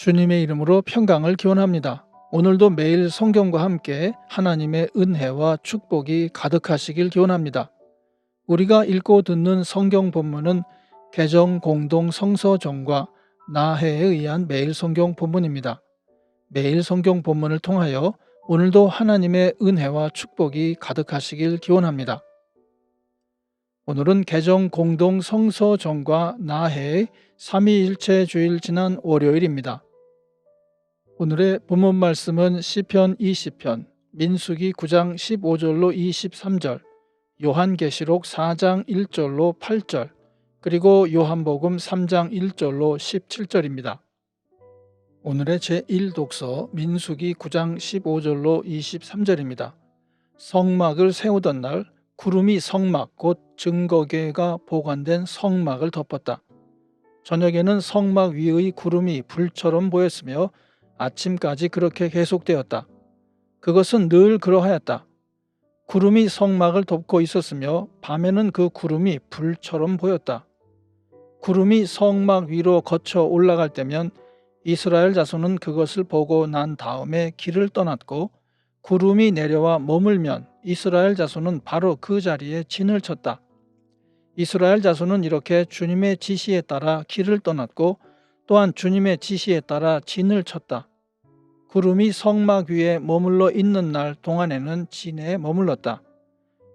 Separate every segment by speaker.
Speaker 1: 주님의 이름으로 평강을 기원합니다. 오늘도 매일 성경과 함께 하나님의 은혜와 축복이 가득하시길 기원합니다. 우리가 읽고 듣는 성경 본문은 개정 공동 성서정과 나해에 의한 매일 성경 본문입니다. 매일 성경 본문을 통하여 오늘도 하나님의 은혜와 축복이 가득하시길 기원합니다. 오늘은 개정 공동 성서정과 나해의 삼위일체 주일 지난 월요일입니다. 오늘의 본문 말씀은 시편 20편, 민수기 9장 15절로 23절, 요한계시록 4장 1절로 8절, 그리고 요한복음 3장 1절로 17절입니다. 오늘의 제1독서 민수기 9장 15절로 23절입니다. 성막을 세우던 날 구름이 성막 곧 증거궤가 보관된 성막을 덮었다. 저녁에는 성막 위의 구름이 불처럼 보였으며 아침까지 그렇게 계속되었다. 그것은 늘 그러하였다. 구름이 성막을 덮고 있었으며 밤에는 그 구름이 불처럼 보였다. 구름이 성막 위로 거쳐 올라갈 때면 이스라엘 자손은 그것을 보고 난 다음에 길을 떠났고 구름이 내려와 머물면 이스라엘 자손은 바로 그 자리에 진을 쳤다. 이스라엘 자손은 이렇게 주님의 지시에 따라 길을 떠났고 또한 주님의 지시에 따라 진을 쳤다. 구름이 성막 위에 머물러 있는 날 동안에는 진에 머물렀다.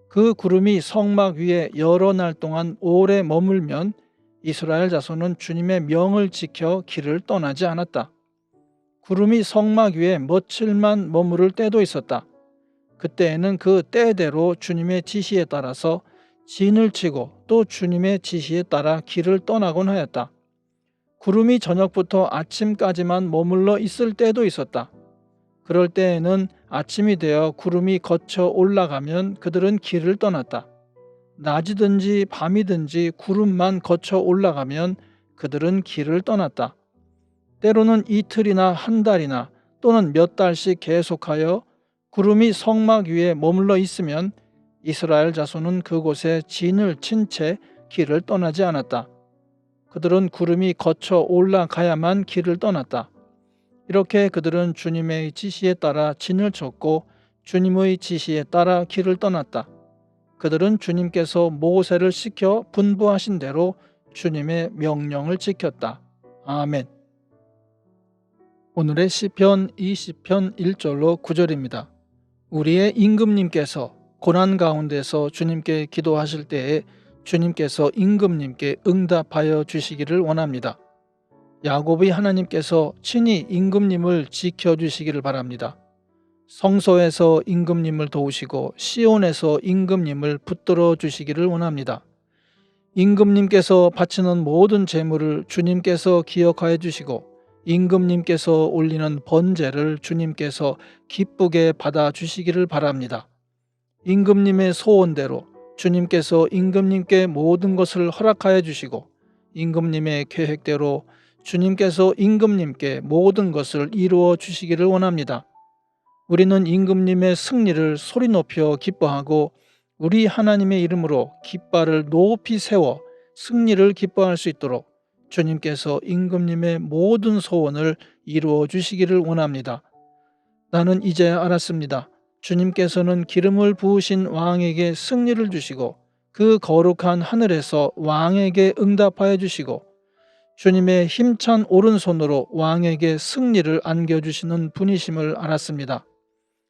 Speaker 1: 그 구름이 성막 위에 여러 날 동안 오래 머물면 이스라엘 자손은 주님의 명을 지켜 길을 떠나지 않았다. 구름이 성막 위에 며칠만 머무를 때도 있었다. 그때에는 그 때대로 주님의 지시에 따라서 진을 치고 또 주님의 지시에 따라 길을 떠나곤 하였다. 구름이 저녁부터 아침까지만 머물러 있을 때도 있었다. 그럴 때에는 아침이 되어 구름이 거쳐 올라가면 그들은 길을 떠났다. 낮이든지 밤이든지 구름만 거쳐 올라가면 그들은 길을 떠났다. 때로는 이틀이나 한 달이나 또는 몇 달씩 계속하여 구름이 성막 위에 머물러 있으면 이스라엘 자손은 그곳에 진을 친 채 길을 떠나지 않았다. 그들은 구름이 거쳐 올라가야만 길을 떠났다. 이렇게 그들은 주님의 지시에 따라 진을 쳤고 주님의 지시에 따라 길을 떠났다. 그들은 주님께서 모세를 시켜 분부하신 대로 주님의 명령을 지켰다. 아멘. 오늘의 시편 20편 1절로 9절입니다. 우리의 임금님께서 고난 가운데서 주님께 기도하실 때에 주님께서 임금님께 응답하여 주시기를 원합니다. 야곱의 하나님께서 친히 임금님을 지켜주시기를 바랍니다. 성소에서 임금님을 도우시고 시온에서 임금님을 붙들어 주시기를 원합니다. 임금님께서 바치는 모든 재물을 주님께서 기억하여 주시고 임금님께서 올리는 번제를 주님께서 기쁘게 받아 주시기를 바랍니다. 임금님의 소원대로 주님께서 임금님께 모든 것을 허락하여 주시고 임금님의 계획대로 주님께서 임금님께 모든 것을 이루어 주시기를 원합니다. 우리는 임금님의 승리를 소리 높여 기뻐하고 우리 하나님의 이름으로 깃발을 높이 세워 승리를 기뻐할 수 있도록 주님께서 임금님의 모든 소원을 이루어 주시기를 원합니다. 나는 이제 알았습니다. 주님께서는 기름을 부으신 왕에게 승리를 주시고 그 거룩한 하늘에서 왕에게 응답하여 주시고 주님의 힘찬 오른손으로 왕에게 승리를 안겨주시는 분이심을 알았습니다.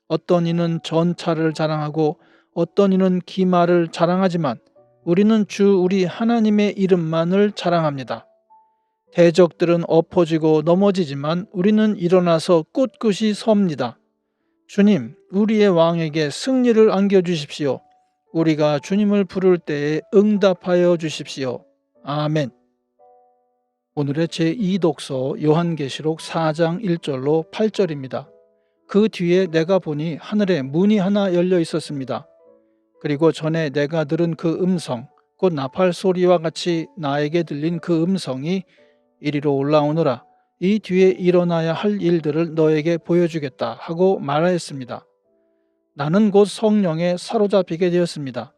Speaker 1: 어떤 이는 전차를 자랑하고 어떤 이는 기마를 자랑하지만 우리는 주 우리 하나님의 이름만을 자랑합니다. 대적들은 엎어지고 넘어지지만 우리는 일어나서 꿋꿋이 섭니다. 주님, 우리의 왕에게 승리를 안겨주십시오. 우리가 주님을 부를 때에 응답하여 주십시오. 아멘. 오늘의 제2독서 요한계시록 4장 1절로 8절입니다. 그 뒤에 내가 보니 하늘에 문이 하나 열려 있었습니다. 그리고 전에 내가 들은 그 음성, 곧 나팔 소리와 같이 나에게 들린 그 음성이 이리로 올라오느라 이 뒤에 일어나야 할 일들을 너에게 보여주겠다 하고 말하였습니다. 나는 곧 성령에 사로잡히게 되었습니다.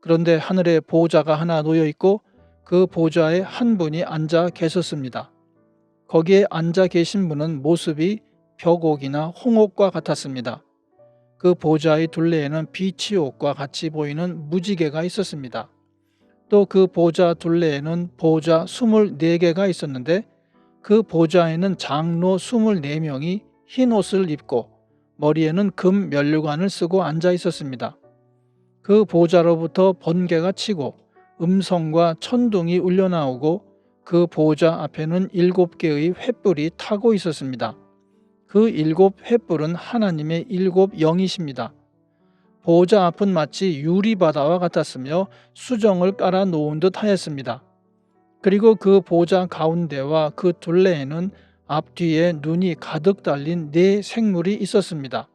Speaker 1: 그런데 하늘에 보좌가 하나 놓여 있고 그 보좌에 한 분이 앉아 계셨습니다. 거기에 앉아 계신 분은 모습이 벽옥이나 홍옥과 같았습니다. 그 보좌의 둘레에는 비치 옷과 같이 보이는 무지개가 있었습니다. 또 그 보좌 둘레에는 보좌 24개가 있었는데 그 보좌에는 장로 24명이 흰 옷을 입고 머리에는 금 면류관을 쓰고 앉아 있었습니다. 그 보좌로부터 번개가 치고 음성과 천둥이 울려나오고 그 보좌 앞에는 일곱 개의 횃불이 타고 있었습니다. 그 일곱 횃불은 하나님의 일곱 영이십니다. 보좌 앞은 마치 유리바다와 같았으며 수정을 깔아 놓은 듯 하였습니다. 그리고 그 보좌 가운데와 그 둘레에는 앞뒤에 눈이 가득 달린 네 생물이 있었습니다.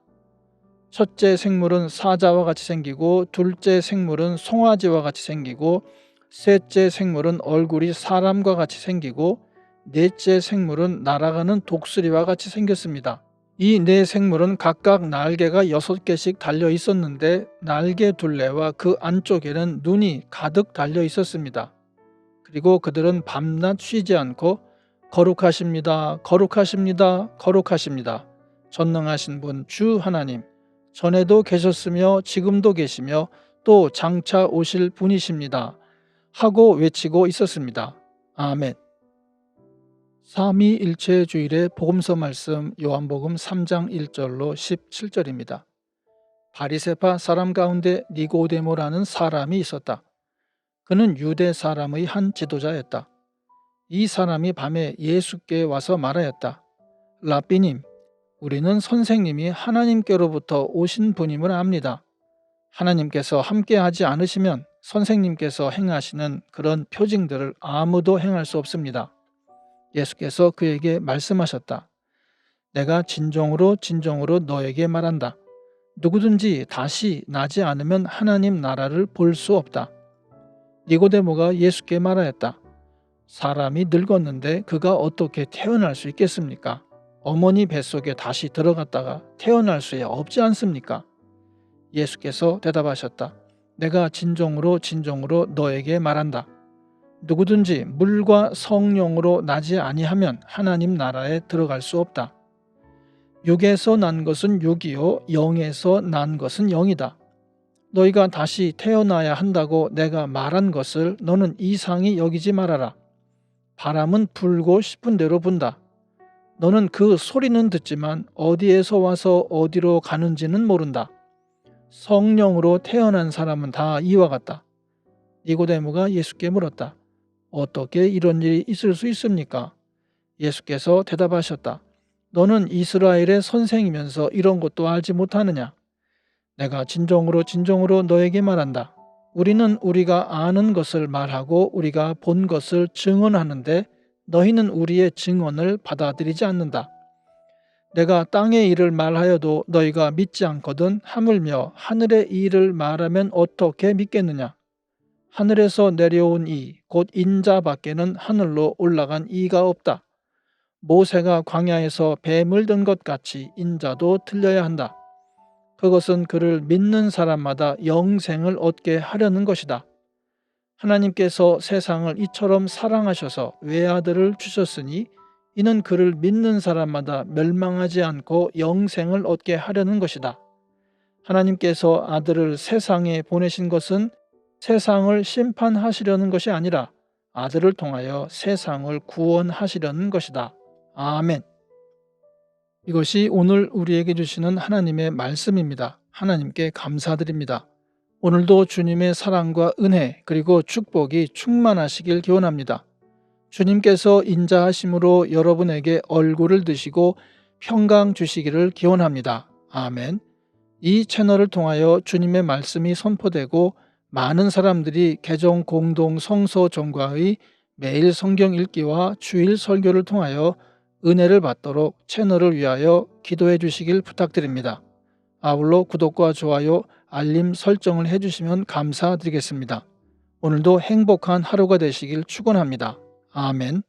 Speaker 1: 첫째 생물은 사자와 같이 생기고 둘째 생물은 송아지와 같이 생기고 셋째 생물은 얼굴이 사람과 같이 생기고 넷째 생물은 날아가는 독수리와 같이 생겼습니다. 이 네 생물은 각각 날개가 여섯 개씩 달려 있었는데 날개 둘레와 그 안쪽에는 눈이 가득 달려 있었습니다. 그리고 그들은 밤낮 쉬지 않고 거룩하십니다. 거룩하십니다. 거룩하십니다. 전능하신 분 주 하나님 전에도 계셨으며 지금도 계시며 또 장차 오실 분이십니다. 하고 외치고 있었습니다. 아멘. 삼위일체 주일의 복음서 말씀 요한복음 3장 1절로 17절입니다. 바리세파 사람 가운데 니고데모라는 사람이 있었다. 그는 유대 사람의 한 지도자였다. 이 사람이 밤에 예수께 와서 말하였다. 라비님, 우리는 선생님이 하나님께로부터 오신 분임을 압니다. 하나님께서 함께하지 않으시면 선생님께서 행하시는 그런 표징들을 아무도 행할 수 없습니다. 예수께서 그에게 말씀하셨다. 내가 진정으로 진정으로 너에게 말한다. 누구든지 다시 나지 않으면 하나님 나라를 볼 수 없다. 니고데모가 예수께 말하였다. 사람이 늙었는데 그가 어떻게 태어날 수 있겠습니까? 어머니 뱃속에 다시 들어갔다가 태어날 수 없지 않습니까? 예수께서 대답하셨다. 내가 진정으로 진정으로 너에게 말한다. 누구든지 물과 성령으로 나지 아니하면 하나님 나라에 들어갈 수 없다. 육에서 난 것은 육이요 영에서 난 것은 영이다. 너희가 다시 태어나야 한다고 내가 말한 것을 너는 이상히 여기지 말아라. 바람은 불고 싶은 대로 분다. 너는 그 소리는 듣지만 어디에서 와서 어디로 가는지는 모른다. 성령으로 태어난 사람은 다 이와 같다. 니고데모가 예수께 물었다. 어떻게 이런 일이 있을 수 있습니까? 예수께서 대답하셨다. 너는 이스라엘의 선생이면서 이런 것도 알지 못하느냐? 내가 진정으로 진정으로 너에게 말한다. 우리는 우리가 아는 것을 말하고 우리가 본 것을 증언하는데 너희는 우리의 증언을 받아들이지 않는다. 내가 땅의 일을 말하여도 너희가 믿지 않거든 하물며 하늘의 일을 말하면 어떻게 믿겠느냐? 하늘에서 내려온 이 곧 인자 밖에는 하늘로 올라간 이가 없다. 모세가 광야에서 뱀을 든 것 같이 인자도 틀려야 한다. 그것은 그를 믿는 사람마다 영생을 얻게 하려는 것이다. 하나님께서 세상을 이처럼 사랑하셔서 외아들을 주셨으니 이는 그를 믿는 사람마다 멸망하지 않고 영생을 얻게 하려는 것이다. 하나님께서 아들을 세상에 보내신 것은 세상을 심판하시려는 것이 아니라 아들을 통하여 세상을 구원하시려는 것이다. 아멘. 이것이 오늘 우리에게 주시는 하나님의 말씀입니다. 하나님께 감사드립니다. 오늘도 주님의 사랑과 은혜 그리고 축복이 충만하시길 기원합니다. 주님께서 인자하심으로 여러분에게 얼굴을 드시고 평강 주시기를 기원합니다. 아멘. 이 채널을 통하여 주님의 말씀이 선포되고 많은 사람들이 개정 공동 성서 종과의 매일 성경 읽기와 주일 설교를 통하여 은혜를 받도록 채널을 위하여 기도해 주시길 부탁드립니다. 아울러 구독과 좋아요, 알림 설정을 해주시면 감사드리겠습니다. 오늘도 행복한 하루가 되시길 축원합니다. 아멘.